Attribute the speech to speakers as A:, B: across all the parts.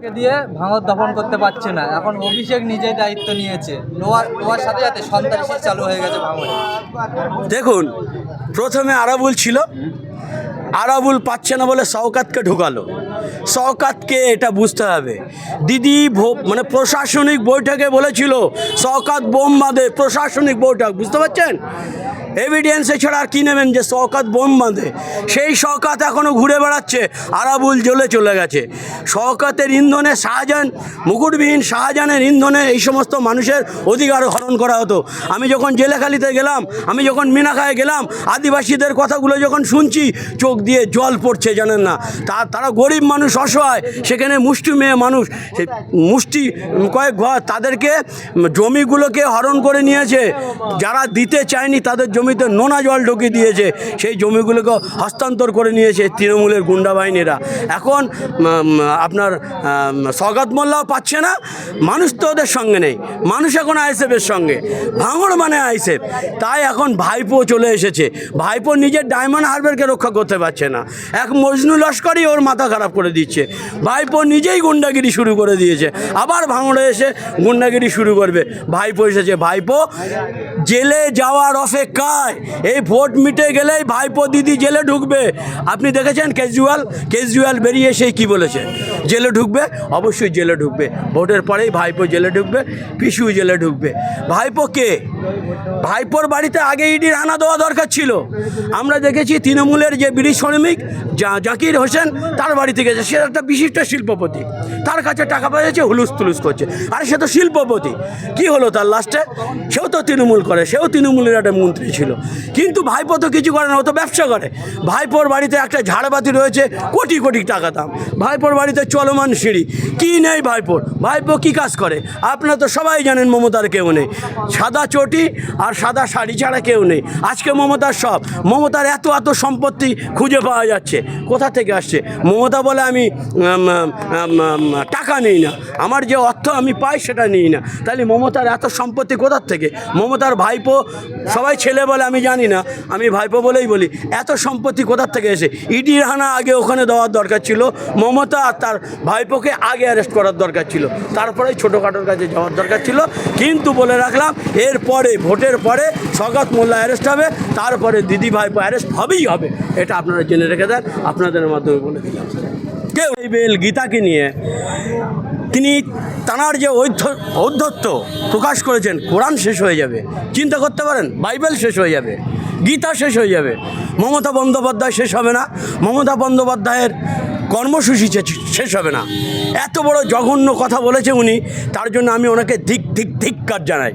A: দিয়ে ভাঙর দফন করতে পারছে না। এখন অভিষেক নিজেই দায়িত্ব নিয়েছে। নোয়ার নোয়ার সাথে সাথে সন্ত্রাসী চালু হয়ে গেছে ভাঙরে।
B: দেখুন, প্রথমে আরাবুল ছিল। আরাবুল পাচ্ছে না বলে শওকাতকে ঢুকালো। শওকাতকে এটা বুঝতে হবে। দিদি মানে প্রশাসনিক বৈঠকে বলেছিল, শওকাত বোম বাঁধে, প্রশাসনিক বৈঠক, বুঝতে পারছেন? এভিডেন্স এছাড়া আর কী নেবেন যে শওকাত বোম বাঁধে? সেই শওকাত এখনও ঘুরে বেড়াচ্ছে, আরাবুল জ্বলে চলে গেছে। শওকাতের ইন্ধনে শাহজাহান, মুকুটবিহীন শাহজাহানের ইন্ধনে এই সমস্ত মানুষের অধিকার হরণ করা হতো। আমি যখন জেলেখালিতে গেলাম, আমি যখন মিনাখায় গেলাম, আদিবাসীদের কথাগুলো যখন শুনছি, চোখ দিয়ে জল পড়ছে, জানেন না। তা, তারা গরিব মানুষ, অসহায়, সেখানে মুষ্টি মেয়ে মানুষ মুষ্টি কয়েক ঘর তাদেরকে, জমিগুলোকে হরণ করে নিয়েছে। যারা দিতে চায়নি তাদের জমিতে নোনা জল ঢুকিয়ে দিয়েছে, সেই জমিগুলোকে হস্তান্তর করে নিয়েছে তৃণমূলের গুন্ডা বাহিনীরা। এখন আপনার সগাত মোল্লাও পাচ্ছে না, মানুষ তো ওদের সঙ্গে নেই। মানুষ এখন আইসেফের সঙ্গে, ভাঙড় মানে আইসেফ তাই এখন ভাইপো চলে এসেছে। ভাইপো নিজের ডায়মন্ড হারবারকে রক্ষা করতে পারছে না। এক মজনু লস্করই ওর মাথা খারাপ করে দিচ্ছে। ভাইপো নিজেই গুন্ডাগিরি শুরু করে দিয়েছে। আবার ভাঙড়ে এসে গুন্ডাগিরি শুরু করবে। ভাইপো এসেছে। ভাইপো জেলে যাওয়ার অপেক্ষায় এই ভোট মিটে গেলেই ভাইপো দিদি জেলে ঢুকবে। আপনি দেখেছেন কেজরিওয়াল? কেজরিওয়াল বেরিয়ে সেই কি বলেছে? জেলে ঢুকবে? অবশ্যই জেলে ঢুকবে। ভোটের পরেই ভাইপো জেলে ঢুকবে পিসু জেলে ঢুকবে। ভাইপো কে? ভাইপোর বাড়িতে আগে ইডির আনা দেওয়া দরকার ছিল। আমরা দেখেছি তৃণমূলের যে বিড়ি শ্রমিক যা জাকির হোসেন, তার বাড়িতে গেছে সে একটা বিশিষ্ট শিল্পপতি। তার কাছে টাকা পেয়েছে হুলুস তুলুস করছে। আর সে তো শিল্পপতি। কি হলো তার লাস্টে সেও তো তৃণমূল করে, সেও তৃণমূলের একটা মন্ত্রী ছিল। কিন্তু ভাইপো তো কিছু করে না, ও তো ব্যবসা করে। ভাইপোর বাড়িতে একটা ঝাড়বাতি রয়েছে, কোটি কোটি টাকা দাম। ভাইপোর বাড়িতে চলমান সিঁড়ি। কি নেই ভাইপোর? ভাইপো কি কাজ করে? আপনারা তো সবাই জানেন, মমতার কেউ নেই। সাদা চটি আর সাদা শাড়ি ছাড়া কেউ নেই। আজকে মমতার সব। মমতার এত এত সম্পত্তি খুঁজে পাওয়া যাচ্ছে। কোথা থেকে আসছে? মমতা বলে আমি টাকা নিই না। আমার যে অর্থ আমি পাই সেটা নিই না। তাহলে মমতার এত সম্পত্তি কোথার থেকে? মমতার ভাইপো, সবাই ছেলে বলে আমি জানি না। আমি ভাইপো বলেই বলি, এত সম্পত্তি কোথার থেকে এসে? ইডির হানা আগে ওখানে দেওয়ার দরকার ছিল। মমতা আর তার ভাইপোকে আগে অ্যারেস্ট করার দরকার ছিল। তারপরে ছোটোখাটোর কাছে যাওয়ার দরকার ছিল। কিন্তু বলে রাখলাম, এরপরে ভোটের পরে সগাত মোল্লা অ্যারেস্ট হবে, তারপরে দিদি ভাইপো অ্যারেস্ট হবেই হবে, এটা আপনারা জেনে রেখে দেন, আপনাদের মাধ্যমে বলে দিলাম। কেউ বেল গীতাকে নিয়ে, তিনি তাঁর যে ঔদ্ধত্য প্রকাশ করেছেন, কোরআন শেষ হয়ে যাবে, চিন্তা করতে পারেন, বাইবেল শেষ হয়ে যাবে, গীতা শেষ হয়ে যাবে, মমতা বন্দ্যোপাধ্যায় শেষ হবে না, মমতা বন্দ্যোপাধ্যায়ের কর্মসূচি শেষ হবে না। এত বড় জঘন্য কথা বলেছে উনি, তার জন্য আমি ওনাকে ধিক ধিক, ধিক্কার জানাই।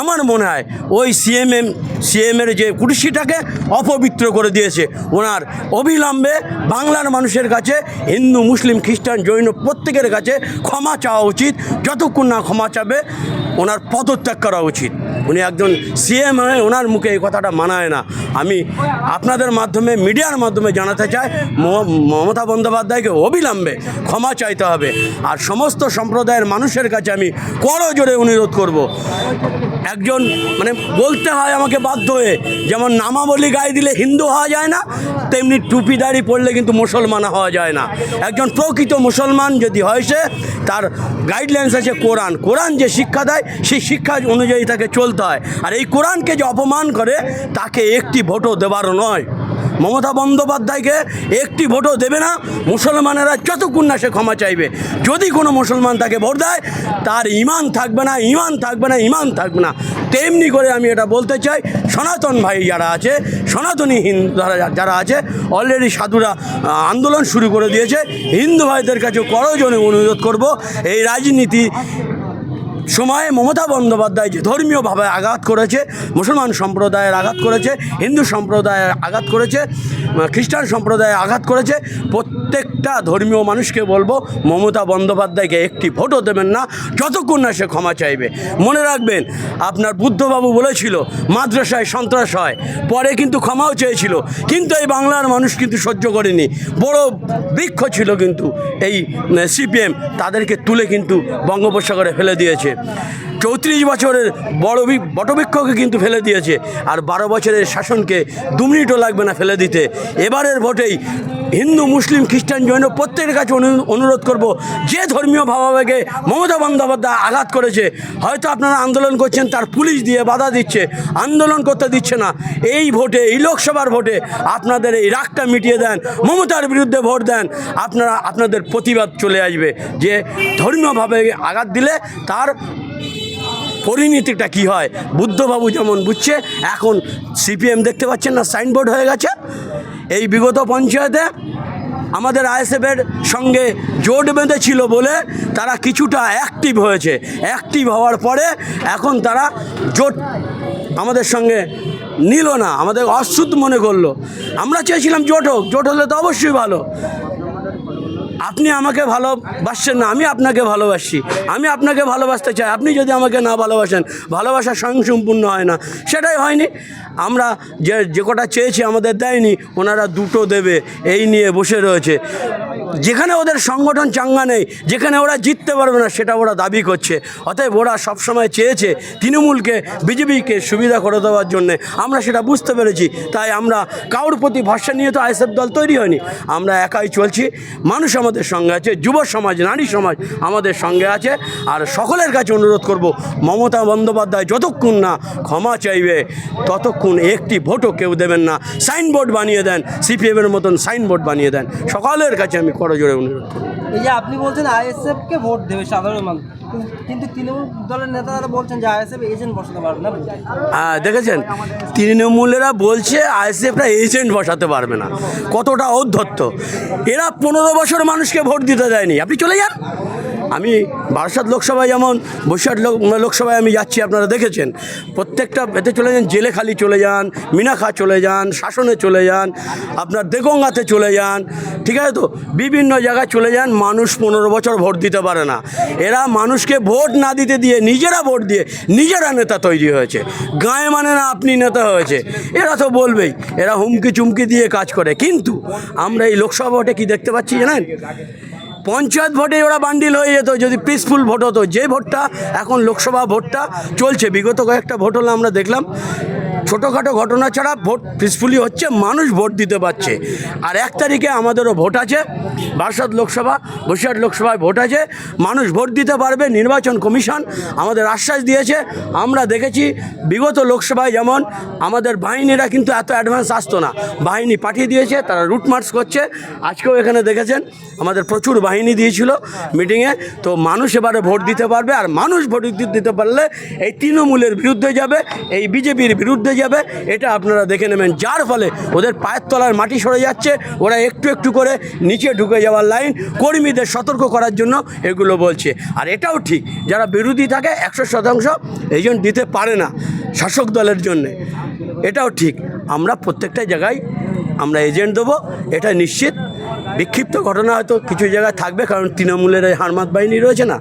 B: আমার মনে হয় ওই সিএমএম সিএমের যে কুর্সিটাকে অপবিত্র করে দিয়েছে। ওনার অবিলম্বে বাংলার মানুষের কাছে, হিন্দু, মুসলিম, খ্রিস্টান, জৈন প্রত্যেকের কাছে ক্ষমা চাওয়া উচিত। যতক্ষণ না ক্ষমা চাবে, ওনার পদত্যাগ করা উচিত। উনি একজন সিএম হয়ে ওনার মুখে এই কথাটা মানায় না। আমি আপনাদের মাধ্যমে, মিডিয়ার মাধ্যমে জানাতে চাই। মমতা বন্দ্যোপাধ্যায়কে অবিলম্বে ক্ষমা চাইতে হবে। আর সমস্ত সম্প্রদায়ের মানুষের কাছে আমি করজোরে অনুরোধ করব। একজন মানে বলতে হয় আমাকে বাধ্য হয়ে, যেমন নামাবলি গায়ে দিলে হিন্দু হওয়া যায় না, তেমনি টুপি দাড়ি পড়লে কিন্তু মুসলমান হওয়া যায় না। একজন প্রকৃত মুসলমান যদি হয় সে, তার গাইডলাইন্স আছে কোরআন। কোরআন যে শিক্ষা দেয়, সেই শিক্ষা অনুযায়ী তাকে চলতে হয়। আর এই কোরআনকে যে অপমান করে, তাকে একটি ভোটও দেবারও নয়। মমতা বন্দ্যোপাধ্যায়কে একটি ভোটও দেবে না। মুসলমানেরা যতক্ষণ ক্ষমা চাইবে, যদি কোনো মুসলমান তাকে ভোট দেয়, তার ইমান থাকবে না, ইমান থাকবে না, ইমান থাকবে না। তেমনি করে আমি এটা বলতে চাই, সনাতন ভাই যারা আছে, সনাতনী হিন্দু যারা যারা আছে অলরেডি সাধুরা আন্দোলন শুরু করে দিয়েছে। হিন্দু ভাইদের কাছে করজনে অনুরোধ করব, এই রাজনীতি সময়ে মমতা বন্দ্যোপাধ্যায় যে ধর্মীয়ভাবে আঘাত করেছে, মুসলমান সম্প্রদায়ের আঘাত করেছে, হিন্দু সম্প্রদায়ের আঘাত করেছে খ্রিস্টান সম্প্রদায়ে আঘাত করেছে, প্রত্যেকটা ধর্মীয় মানুষকে বলব মমতা বন্দ্যোপাধ্যায়কে একটি ভোটও দেবেন না, যতক্ষণ না সে ক্ষমা চাইবে। মনে রাখবেন, আপনার বুদ্ধবাবু বলেছিল, মাদ্রাসায় সন্ত্রাস হয়, পরে কিন্তু ক্ষমাও চেয়েছিল, কিন্তু এই বাংলার মানুষ কিন্তু সহ্য করেনি। বড় বৃক্ষ ছিল কিন্তু এই সিপিএম তাদেরকে তুলে কিন্তু বঙ্গোপসাগরে ফেলে দিয়েছে। চৌত্রিশ বছরের বড় বটবৃক্ষকে কিন্তু ফেলে দিয়েছে। আর বারো বছরের শাসনকে দু মিনিটও লাগবে না ফেলে দিতে। এবারের ভোটেই হিন্দু, মুসলিম, খ্রিস্টান জৈন প্রত্যেকের কাছে অনু- অনুরোধ করব, যে ধর্মীয় ভাবাবেগে মমতা বন্দ্যোপাধ্যায় আঘাত করেছে, হয়তো আপনারা আন্দোলন করছেন, তার পুলিশ দিয়ে বাধা দিচ্ছে, আন্দোলন করতে দিচ্ছে না। এই ভোটে, এই লোকসভার ভোটে আপনাদের এই রাগটা মিটিয়ে দেন, মমতার বিরুদ্ধে ভোট দেন, আপনারা, আপনাদের প্রতিবাদ চলে আসবে। যে ধর্মীয়ভাবে আঘাত দিলে তার পরিণতিটা কি হয়? বুদ্ধবাবু যেমন বুঝছে, এখন সিপিএম দেখতে পাচ্ছেন না, সাইনবোর্ড হয়ে গেছে। এই বিগত পঞ্চায়েতে আমাদের আইএসএফের সঙ্গে জোট বেঁধেছিল বলে তারা কিছুটা অ্যাক্টিভ হয়েছে। অ্যাক্টিভ হওয়ার পরে এখন তারা জোট আমাদের সঙ্গে নিল না, আমাদের অশুদ্ধ মনে করল। আমরা চেয়েছিলাম জোট হোক, জোট হলে তো অবশ্যই ভালো। আপনি আমাকে ভালোবাসছেন না, আমি আপনাকে ভালোবাসি। আমি আপনাকে ভালোবাসতে চাই। আপনি যদি আমাকে না ভালোবাসেন, ভালোবাসা স্বয়ংসম্পূর্ণ হয় না। সেটাই হয়নি। আমরা যে যে কটা চেয়েছি আমাদের দেয়নি, ওনারা দুটো দেবে। এই নিয়ে বসে রয়েছে। যেখানে ওদের সংগঠন চাঙ্গা নেই, যেখানে ওরা জিততে পারবে না, সেটা ওরা দাবি করছে। অতএব ওরা সবসময় চেয়েছে তৃণমূলকে, বিজেপিকে সুবিধা করে দেওয়ার জন্যে। আমরা সেটা বুঝতে পেরেছি, তাই আমরা কারোর প্রতি ভরসা নিয়ে তো আইএসএফ দল তৈরি হয়নি। আমরা একাই চলছি। মানুষ আমাদের সঙ্গে আছে, যুব সমাজ, নারী সমাজ আমাদের সঙ্গে আছে। আর সকলের কাছে অনুরোধ করব, মমতা বন্দ্যোপাধ্যায় যতক্ষণ না ক্ষমা চাইবে, ততক্ষণ একটি ভোটও কেউ দেবেন না। সাইনবোর্ড বানিয়ে দেন, সিপিএমের মতন সাইনবোর্ড বানিয়ে দেন। সকলের কাছে আমি করজোরে অনুরোধ করব
C: এই যে আপনি বলছেন আইএসএফ কে ভোট দেবে সাধারণ মানুষ। কিন্তু- কিন্তু তৃণমূল দলের নেতারা বলছেন যে আইএসএফ এজেন্ট বসাতে পারবে না
B: হ্যাঁ দেখেছেন? তৃণমূলেরা বলছে আইএসএফরা এজেন্ট বসাতে পারবে না। কতটা ঔদ্ধত্য। এরা পনেরো বছর মানুষকে ভোট দিতে দেয়নি। আপনি চলে যান। আমি বারাসাত লোকসভায় যেমন বৈশাখ লোক, লোকসভায় আমি যাচ্ছি, আপনারা দেখেছেন। প্রত্যেকটা এতে চলে যান জেলে খালি চলে যান মিনাখা চলে যান, শাসনে চলে যান, আপনার দেগঙ্গাতে চলে যান, ঠিক আছে তো? বিভিন্ন জায়গায় চলে যান, মানুষ পনেরো বছর ভোট দিতে পারে না। এরা মানুষকে ভোট না দিতে দিয়ে নিজেরা ভোট দিয়ে নিজেরা নেতা তৈরি হয়েছে। গায়ে মানে না আপনি নেতা হয়েছে। এরা তো বলবেই, এরা হুমকি চুমকি দিয়ে কাজ করে। কিন্তু আমরা এই লোকসভা ভোটে কি দেখতে পাচ্ছি জানেন? পঞ্চায়েত ভোটে ওরা বান্ডিল হয়ে যেত, যদি পিসফুল ভোট হতো। যে ভোটটা এখন লোকসভা ভোটটা চলছে, বিগত কয়েকটা ভোট হলো আমরা দেখলাম। ছোটোখাটো ঘটনা ছাড়া ভোট পিসফুলি হচ্ছে, মানুষ ভোট দিতে পারছে। আর এক তারিখে আমাদেরও ভোট আছে, বারাসাত লোকসভা, বসিরহাট লোকসভায় ভোট আছে, মানুষ ভোট দিতে পারবে, নির্বাচন কমিশন আমাদের আশ্বাস দিয়েছে। আমরা দেখেছি বিগত লোকসভায় যেমন আমাদের বাহিনীরা কিন্তু এত অ্যাডভান্স আসতো না। বাহিনী পাঠিয়ে দিয়েছে, তারা রুট মার্চ করছে। আজকেও এখানে দেখেছেন, আমাদের প্রচুর বাহিনী দিয়েছিল মিটিংয়ে তো মানুষ এবারে ভোট দিতে পারবে, আর মানুষ ভোট দিতে পারলে এই তৃণমূলের বিরুদ্ধে যাবে, এই বিজেপির বিরুদ্ধে যাবে, এটা আপনারা দেখে নেবেন। যার ফলে ওদের পায়ের তলার মাটি সরে যাচ্ছে, ওরা একটু একটু করে নিচে ঢুকে যাওয়ার লাইন, কর্মীদের সতর্ক করার জন্য এগুলো বলছে। আর এটাও ঠিক, যারা বিরোধী থাকে, একশো শতাংশ এজেন্ট দিতে পারে না শাসক দলের জন্যে। এটাও ঠিক, আমরা প্রত্যেকটা জায়গায় আমরা এজেন্ট দেবো, এটা নিশ্চিত। বিক্ষিপ্ত ঘটনা হয়তো কিছু জায়গায় থাকবে, কারণ তৃণমূলের হারমাত বাহিনী রয়েছে না।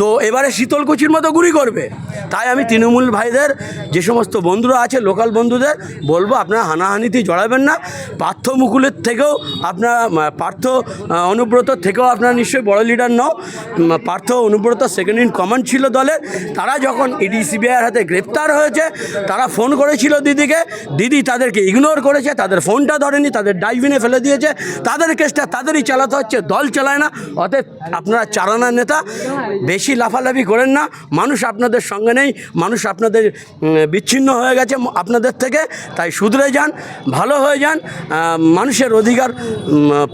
B: তো এবারে শীতলকুচির মতো গুলি করবে। তাই আমি তৃণমূল ভাইদের যে সমস্ত বন্ধুরা আছে, লোকাল বন্ধুদের, বলব আপনারা হানাহানিতে জড়াবেন না। পার্থ মুকুলের থেকেও আপনার পার্থ অনুব্রত থেকেও আপনারা নিশ্চয়ই বড় leader now. Partha, Anubrata second in command ছিল দলের তারা যখন ইডি সিবিআইয়ের হাতে গ্রেপ্তার হয়েছে, তারা ফোন করেছিল দিদিকে। দিদি তাদেরকে ইগনোর করেছে, তাদের ফোনটা ধরেনি, তাদের ডাইভিনে ফেলে দিয়েছে। তাদের কেসটা তাদেরই চালাতে হচ্ছে, দল চালায় না। অতএব আপনারা চালানা নেতা, বেশি লাফালাফি করেন না। মানুষ আপনাদের সঙ্গে নেই, মানুষ আপনাদের বিচ্ছিন্ন হয়ে গেছে আপনাদের থেকে, তাই শুধরে যান, ভালো হয়ে যান মানুষের অধিকার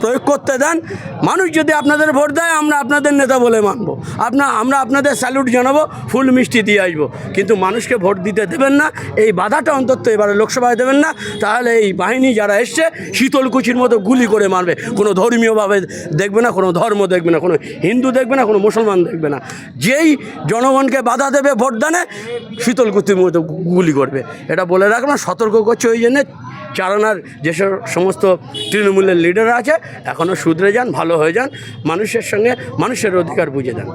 B: প্রয়োগ করতে দেন। মানুষ যদি আপনাদের ভোট দেয়, আমরা আপনাদের নেতা বলে মানব। আপনা, আমরা আপনাদের স্যালুট জানাব, ফুল মিষ্টি দিয়ে আসব। কিন্তু মানুষকে ভোট দিতে দেবেন না, এই বাধাটা অন্তত এবারে লোকসভায় দেবেন না। তাহলে এই বাহিনী যারা এসছে, শীতলকুচির মতো গুলি করে মারবে। কোনো ধর্মীয়ভাবে দেখবে না, কোনো ধর্ম দেখবে না, কোনো হিন্দু দেখবে না, কোনো মুসলমান দেখবে না। যেই জনগণকে বাধা দেবে ভোটদানে শীতলকুতির মতো গুলি করবে। এটা বলে রাখলাম সতর্ক করছে ওই জন্যে। চালানার যেসব সমস্ত তৃণমূলের লিডার আছে এখনও শুধরে যান, ভালো হয়ে যান, মানুষের সঙ্গে মানুষের অধিকার বুঝে দেন